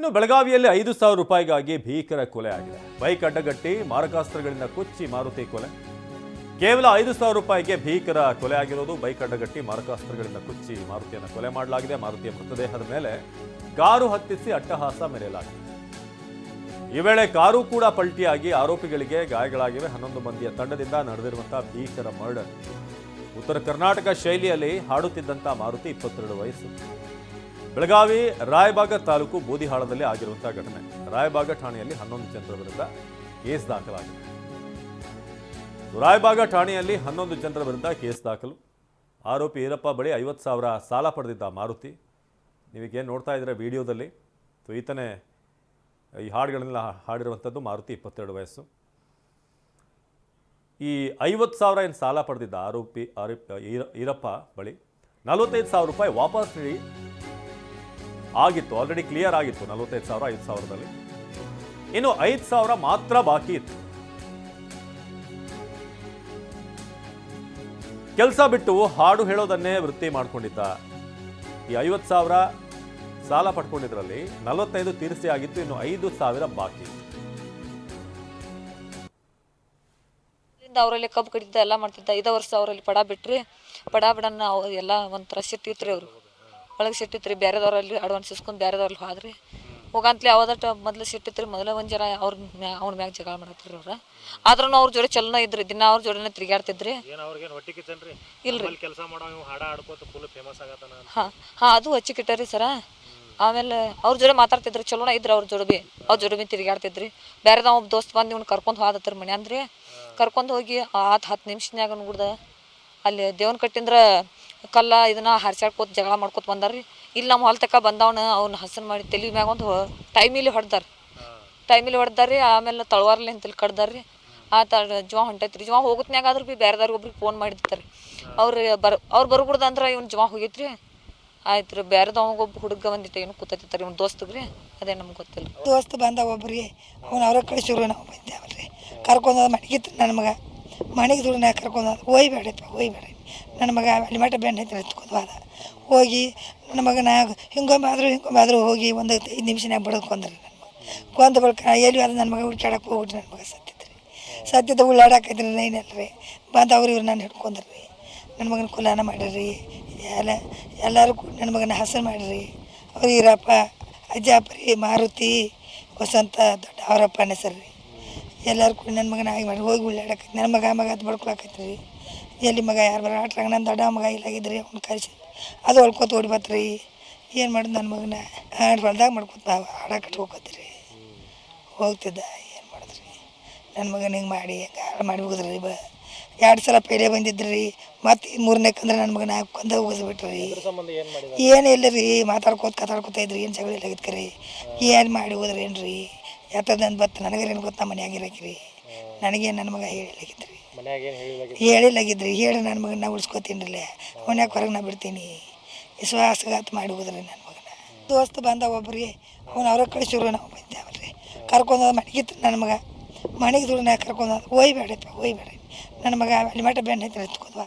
ಇನ್ನು ಬೆಳಗಾವಿಯಲ್ಲಿ ಐದು ಸಾವಿರ ರೂಪಾಯಿಗಾಗಿ ಭೀಕರ ಕೊಲೆ ಆಗಿದೆ. ಬೈಕ್ ಅಡ್ಡಗಟ್ಟಿ ಮಾರಕಾಸ್ತ್ರಗಳಿಂದ ಕೊಚ್ಚಿ ಮಾರುತಿ ಕೊಲೆ. ಕೇವಲ ಐದು ಸಾವಿರ ರೂಪಾಯಿಗೆ ಭೀಕರ ಕೊಲೆ ಆಗಿರೋದು. ಬೈಕ್ ಅಡ್ಡಗಟ್ಟಿ ಮಾರಕಾಸ್ತ್ರಗಳಿಂದ ಕೊಚ್ಚಿ ಮಾರುತಿಯನ್ನು ಕೊಲೆ ಮಾಡಲಾಗಿದೆ. ಮಾರುತಿಯ ಮೃತದೇಹದ ಮೇಲೆ ಕಾರು ಹತ್ತಿಸಿ ಅಟ್ಟಹಾಸ ಮೆರೆಯಲಾಗಿದೆ. ಈ ವೇಳೆ ಕಾರು ಕೂಡ ಪಲ್ಟಿಯಾಗಿ ಆರೋಪಿಗಳಿಗೆ ಗಾಯಗಳಾಗಿವೆ. ಹನ್ನೊಂದು ಮಂದಿಯ ತಂಡದಿಂದ ನಡೆದಿರುವಂತಹ ಭೀಕರ ಮರ್ಡರ್. ಉತ್ತರ ಕರ್ನಾಟಕ ಶೈಲಿಯಲ್ಲಿ ಹಾಡುತ್ತಿದ್ದಂಥ ಮಾರುತಿ ಇಪ್ಪತ್ತೆರಡು ವಯಸ್ಸು. ಬೆಳಗಾವಿ ರಾಯಬಾಗ ತಾಲೂಕು ಬೋದಿಹಾಳದಲ್ಲಿ ಆಗಿರುವಂತಹ ಘಟನೆ. ರಾಯಬಾಗ ಠಾಣೆಯಲ್ಲಿ ಹನ್ನೊಂದು ಜನರ ವಿರುದ್ಧ ಕೇಸ್ ದಾಖಲಾಗಿದೆ. ರಾಯಬಾಗ ಠಾಣೆಯಲ್ಲಿ ಹನ್ನೊಂದು ಜನರ ವಿರುದ್ಧ ಕೇಸ್ ದಾಖಲು. ಆರೋಪಿ ಈರಪ್ಪ ಬಳಿ ಐವತ್ತು ಸಾವಿರ ಸಾಲ ಪಡೆದಿದ್ದ ಮಾರುತಿ. ನೀವೀಗೇನು ನೋಡ್ತಾ ಇದ್ದೀರಾ ವಿಡಿಯೋದಲ್ಲಿ? ಸೊ, ಈತನೇ ಈ ಹಾಡುಗಳನ್ನೆಲ್ಲ ಹಾಡಿರುವಂಥದ್ದು ಮಾರುತಿ ಇಪ್ಪತ್ತೆರಡು ವಯಸ್ಸು. ಈ ಐವತ್ತು ಸಾವಿರ ಏನು ಸಾಲ ಪಡೆದಿದ್ದ ಆರೋಪಿ ಆರೋಪಿ, ಈರ- ಈರಪ್ಪ ಬಳಿ ನಲವತ್ತೈದು ಸಾವಿರ ರೂಪಾಯಿ ವಾಪಸ್ ನೀಡಿ ಆಗಿತ್ತು ಆಲ್ರೆಡಿ ಕ್ಲಿಯರ್ ಆಗಿತ್ತು, ನಲವತ್ತೈದು ಸಾವಿರ, ಐದು ಸಾವಿರದಲ್ಲಿ. ಇನ್ನು ಐದು ಸಾವಿರ ಮಾತ್ರ ಬಾಕಿ ಇತ್ತು. ಕೆಲಸ ಬಿಟ್ಟು ಹಾಡು ಹೇಳೋದನ್ನೇ ವೃತ್ತಿ ಮಾಡ್ಕೊಂಡಿದ್ದ. ಈ ಐವತ್ತು ಸಾವಿರ ಸಾಲ ಪಡ್ಕೊಂಡಿದ್ರಲ್ಲಿ ನಲವತ್ತೈದು ತೀರಿಸಿ ಆಗಿತ್ತು, ಇನ್ನು ಐದು ಸಾವಿರ ಬಾಕಿ. ಅವರಲ್ಲಿ ಕಬ್ಬು ಕಡಿದ್ದ ಎಲ್ಲ ಮಾಡ್ತಿದ್ದ ಐದು ವರ್ಷ ಅವರಲ್ಲಿ ಪಡ ಬಿಟ್ರಿ. ಪಡ ಬಿಡನ್ನ ಎಲ್ಲ ಒಂಥರ ಸಿಟ್ಟಿತ್ರಿ ಅವರು. ಒಳಗೆ ಸಿಟ್ಟಿತ್ರಿ ಬೇರೆದವ್ರಲ್ಲಿ ಅಡ್ವಾನ್ಸ್ ಇಸ್ಕೊಂಡು ಬೇರೆದವ್ರಲ್ಲಿ ಹೋದ್ರಿ. ಹೋಗಂತಲೇ ಅವದಟ ಮೊದಲು ಸಿಟ್ಟಿತ್ರಿ ಮೊದಲೇ ಒಂದು ಜನ ಅವ್ರ ಮ್ಯಾ ಅವ್ನ ಮ್ಯಾಗ ಜಗಳ ಮಾಡತ್ರಿ ಅವ್ರು. ಆದ್ರೂ ಅವ್ರ ಜೋಡಿ ಚಲನ ಇದ್ರಿ ದಿನ ಅವ್ರ ಜೋಡಿನ ತಿರುಗಾಡ್ತಿದ್ರಿ ಇಲ್ರಿ. ಕೆಲಸ. ಹಾಂ ಹಾಂ ಅದು ಹಚ್ಚಿಕಿಟ್ಟರಿ ಸರ. ಆಮೇಲೆ ಅವ್ರ ಜೋಡಿ ಮಾತಾಡ್ತಿದ್ರಿ ಚಲೋನ ಇದ್ರಿ ಅವ್ರ ಜೋಡಿ ಬಿ. ಅವ್ರ ಜೋಡಿ ಬಿ ತಿರುಗಾಡ್ತಿದ್ರಿ ಬೇರೆದ ಒಬ್ಬ ದೋಸ್ತ್ ಬಂದು ಇವ್ನು ಕರ್ಕೊಂಡು ಹೋದತ್ತರ ಮನೆ ಅಂದ್ರಿ ಕರ್ಕೊಂಡು ಹೋಗಿ ಆತು ಹತ್ತು ನಿಮಿಷನ್ಯಾಗ ನೋಡ್ದ ಅಲ್ಲಿ ದೇವನ ಕಟ್ಟಿಂದ್ರ ಕಲ್ಲ ಇದನ್ನ ಹರ್ಸಾಡ್ಕೋತ ಜಗಳ ಮಾಡ್ಕೋತ ಬಂದಾರ್ರಿ. ಇಲ್ಲಿ ನಮ್ಮ ಹೊಲ ತಕ್ಕ ಬಂದವನ ಅವ್ನ ಹಸನ್ ಮಾಡಿ ತಲೆ ಮ್ಯಾಗ ಒಂದು ಟೈಮಿಲಿ ಹೊಡ್ದಾರ. ಟೈಮಿಲಿ ಹೊಡೆದಾರ್ರಿ, ಆಮೇಲೆ ತಳವಾರ್ಲಿ ಅಂತಲ್ಲಿ ಕಡ್ದಾರ್ರಿ. ಆತ ಜುವ ಹೊಂಟೈತ್ರಿ. ಜುವ ಹೋಗುತ್ನ್ಯಾಗ ಆದ್ರೂ ಬಿ ಬೇರೆದವ್ರಿಗೆ ಒಬ್ರಿಗೆ ಫೋನ್ ಮಾಡಿರ್ತಾರೆ ಅವ್ರು ಬರ್ ಅವ್ರು ಬರ್ಬಿಡ್ದು ಅಂದ್ರೆ ಇವ್ನು ಜುವ ಹೋಗೈತ್ರಿ. ಆಯ್ತು ರೀ ಬೇರೆದವಾಗ ಒಬ್ಬ ಹುಡುಗ ಬಂದಿತ್ತ ಏನು ಕೂತೈತಿರ್ತಾರೆ ಇವ್ನ ದೋಸ್ತಗ್ರಿ. ಅದೇ ನಮ್ಗೆ ಗೊತ್ತಿಲ್ಲ. ದೋಸ್ತ ಬಂದ ಒಬ್ರಿಗೆ. ಅವ್ನು ಅವ್ರ ಕಳಿಸಿದ್ರು ನಾವು ಬಂದೇವಲ್ರಿ. ಕರ್ಕೊಂಡು ಮಡಗಿತ್ತು ನನ್ನ ಮಗ. ಮನೆಗೆ ನಾ ಕರ್ಕೊಂಡೋದ ಒಯ್ಬೇಡಪ್ಪ ಒಯ್ಬೇಡ ನನ್ನ ಮಗ ಅಲ್ಲಿ ಮಠ ಬೆಣ್ಣೆ ಹತ್ತಿರ ಎತ್ಕೊಂಡು ಹೋದ. ಹೋಗಿ ನನ್ನ ಮಗನ ಹಿಂಗೊಮ್ಮೆ ಆದರೂ ಹೋಗಿ ಒಂದು ಐದು ನಿಮಿಷನಾಗ ಬಡ್ಕೊಂಡ್ರಿ ನನ್ನ ಮಗ. ಕೊಂದ ಬಳಿಕ ಎಲ್ಲಿ ನನ್ನ ಮಗ ಹುಡ್ಕಾಡಕ್ಕೆ ಹೋಗ್ಬಿಟ್ರಿ ನನ್ನ ಮಗ ಸತ್ತಿದ್ರಿ. ಸತ್ತಿದ್ದ ನೈನ್ ನೈನಲ್ರಿ ಬಂದು ಅವ್ರು ಇವ್ರು ನಾನು ಹಿಡ್ಕೊಂಡ್ರಿ ನನ್ನ ಮಗನ ಕುಲಾನ ಮಾಡಿರಿ, ಎಲ್ಲ, ಎಲ್ಲರೂ ಕೂಡ ನನ್ನ ಮಗನ ಹಸನ್ ಮಾಡಿರಿ. ಅವ್ರು ಈರಪ್ಪ ಅಜ್ಜಾಪರಿ ಮಾರುತಿ, ವಸಂತ, ದೊಡ್ಡ ಅವರಪ್ಪ ಹೆಸರು ರೀ. ಎಲ್ಲರೂ ಕೂಡ ನನ್ನ ಮಗನ ಆಗಿ ಮಾಡಿ ಹೋಗಿ ಉಳ್ಳಾಡಕೈತಿ ನನ್ನ ಮಗ ಮಗ ಅದು ಬಡ್ಕೊಳಕೈತಿ ರೀ. ಎಲ್ಲಿ ಮಗ ಯಾರು ಬರೋ ಆಟ್ರಾಗ ನನ್ನ ದೊಡ್ಡ ಮಗ ಇಲ್ಲಾಗಿದ್ರಿ ಅವ್ನು ಕರೆಸಿ ಅದು ಹೊಳ್ಕೊತ ಓಡಿ ಬತ್ರಿ ಏನು ಮಾಡಿದ್ ನನ್ನ ಮಗನ? ಹಾಡು ಹೊಲ್ದಾಗ ಮಾಡ್ಕೊತ ಹಾಡ ಕಟ್ಕೋಕತ್ರಿ ಹೋಗ್ತಿದ್ದ ಏನು ಮಾಡಿದ್ರಿ ನನ್ನ ಮಗನ ಹಿಂಗೆ ಮಾಡಿ ಹೆಂಗೆ ಹಾಳು ಮಾಡಿ ಹೋಗಿದ್ರಿ ಬ. ಎರಡು ಸಲ ಪೇಲೆ ಬಂದಿದ್ರಿ ಮತ್ತು ಮೂರನೇ ಕಂದ್ರೆ ನನ್ನ ಮಗನ ಕೊಂದ ಹೋಗಿಸ್ಬಿಟ್ರಿ ಏನ್ ಇಲ್ಲ ರೀ ಮಾತಾಡ್ಕೋತ ಕತಾಡ್ಕೊತ ಇದ್ರಿ ಏನು ಜಗಳ ಇಲ್ಲಾಗಿತ್ತು ಕರಿ. ಏನು ಮಾಡಿ ಹೋದ್ರಿ ಏನು ರೀ ಯಾತದಂದು ಬತ್ತು ನನಗೇನು ಗೊತ್ತಾ ಮನ್ಯಾಗ ನನಗೆ ನನಗೇನು ನನ್ನ ಮಗ ಹೇಳಿಲ್ಲಾಗಿತ್ತು ರೀ ಮನ್ಯಾಗ ಏನ್ ಹೇಳಿದಾಗ ಹೇಳಿಲ್ಲಾಗಿದ್ರಿ. ಹೇಳಿ ನನ್ನ ಮಗನ ಉಳಿಸ್ಕೊತೀನಿ ರೀ ಅವನ್ಯಾಕ ಹೊರಗೆ ನಾ ಬಿಡ್ತೀನಿ. ವಿಶ್ವಾಸಘಾತ ಮಾಡಿ ಹೋದ್ರಿ ನನ್ನ ಮಗನ. ದೋಸ್ತ ಬಂದ ಒಬ್ಬರಿ ಅವ್ನು ಅವ್ರ ಕಳಿಸಿದ್ರು ನಾವು ಬಂದೇವಲ್ರಿ. ಹೋದ ಮನೆಗಿತ್ತು ನನ್ನ ಮಗ. ಮನೆಗೆ ದುಡ್ಡು ನಾ ಕರ್ಕೊಂಡೋದ ಒಯ್ಬೇಡಪ್ಪ ಒಯ್ಬೇಡ ನನ್ನ ಮಗ ಅಲ್ಲಿ ಮಟ್ಟ ಬೆಣ್ಣೆ ಹತ್ತಿರ ಹತ್ಕೊಂಡು